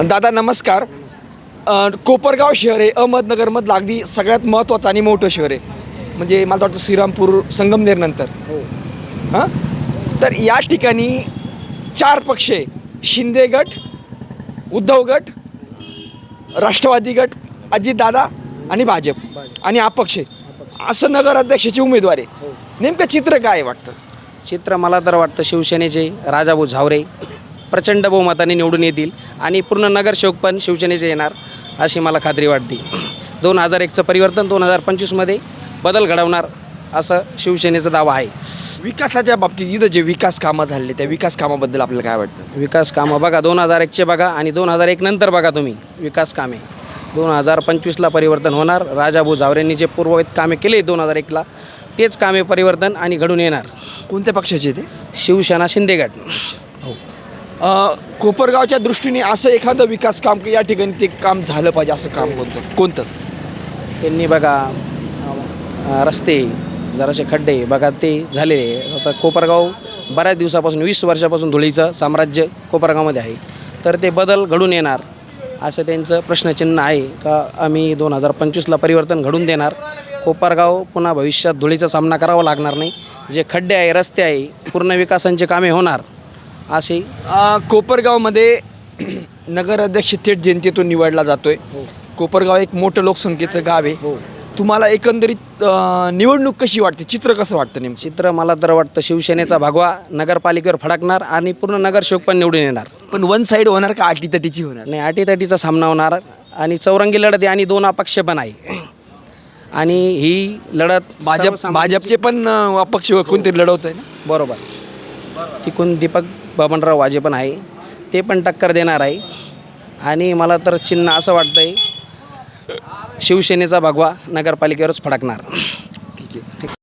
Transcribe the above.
दादा नमस्कार. अ, कोपरगाव शहर हे अहमदनगरमधलं अगदी सगळ्यात महत्त्वाचं आणि मोठं शहर आहे. म्हणजे मला वाटतं श्रीरामपूर संगमनेरनंतर हां. तर या ठिकाणी चार पक्ष आहे शिंदे गट उद्धव गट राष्ट्रवादी गट अजितदादा आणि भाजप. आणि अपक्ष असं नगराध्यक्षाची उमेदवार आहे. नेमकं चित्र काय आहे वाटतं? चित्र मला तर वाटतं शिवसेनेचे राजाभाऊ झावरे. प्रचंड बहुमताने निवडून येतील आणि पूर्ण नगरसेवक पण शिवसेनेचे येणार अशी मला खात्री वाटते. दोन हजार एकचं परिवर्तन दोन हजार पंचवीसमध्ये बदल घडवणार असं शिवसेनेचा दावा आहे. विकासाच्या बाबतीत इथं जे विकास कामं झाले त्या विकास कामाबद्दल आपल्याला काय वाटतं? विकास कामं बघा दोन हजार एकचे बघा आणि दोन हजार एक नंतर बघा तुम्ही. विकास कामे. दोन हजार पंचवीसला परिवर्तन होणार. राजाभाऊ झावरेंनी जे पूर्ववित कामे केले दोन हजार एकला तेच कामे परिवर्तन आणि घडून येणार. कोणत्या पक्षाचे ते? शिवसेना शिंदेगट हो. कोपरगावच्या दृष्टीने असं एखादं विकास काम या ठिकाणी ते काम झालं पाहिजे असं काम कोणतं? कोणतं? त्यांनी बघा अ, रस्ते जरासे खड्डे बघा ते झालेले आता कोपरगाव बऱ्याच दिवसापासून वीस वर्षापासून धुळीचं साम्राज्य कोपरगावमध्ये आहे. तर ते बदल घडून येणार असं त्यांचं प्रश्नचिन्ह आहे. का आम्ही दोन हजार पंचवीसला परिवर्तन घडून देणार? कोपरगाव पुन्हा भविष्यात धुळीचा सामना करावा लागणार नाही. जे खड्डे आहे रस्ते आहे पूर्ण विकासांचे कामे होणार. असे? कोपरगावमध्ये नगराध्यक्ष थेट जनतेतून निवडला जातोय. कोपरगाव एक मोठं लोकसंख्येचं गाव आहे. तुम्हाला एकंदरीत निवडणूक कशी वाटते? चित्र कसं वाटतं नेमकं? चित्र मला तर वाटतं शिवसेनेचा भगवा नगरपालिकेवर फडकणार आणि पूर्ण नगरसेवक पण निवडून येणार. पण वन साईड होणार का आटीतटीची होणार? नाही अटीतटीचा सामना होणार आणि चौरंगी लढत आहे आणि दोन अपक्ष पण आहे. आणि ही लढत भाजप भाजपचे पण अपक्ष कोणतरी लढवत आहे ना? बरोबर. तिकून दीपक बबनराव वाजे पण आहे. ते पण टक्कर देणार आहे. आणि मला तर चिन्ह असं वाटतंय शिवसेनेचा भगवा नगरपालिकेवरच फडकणार.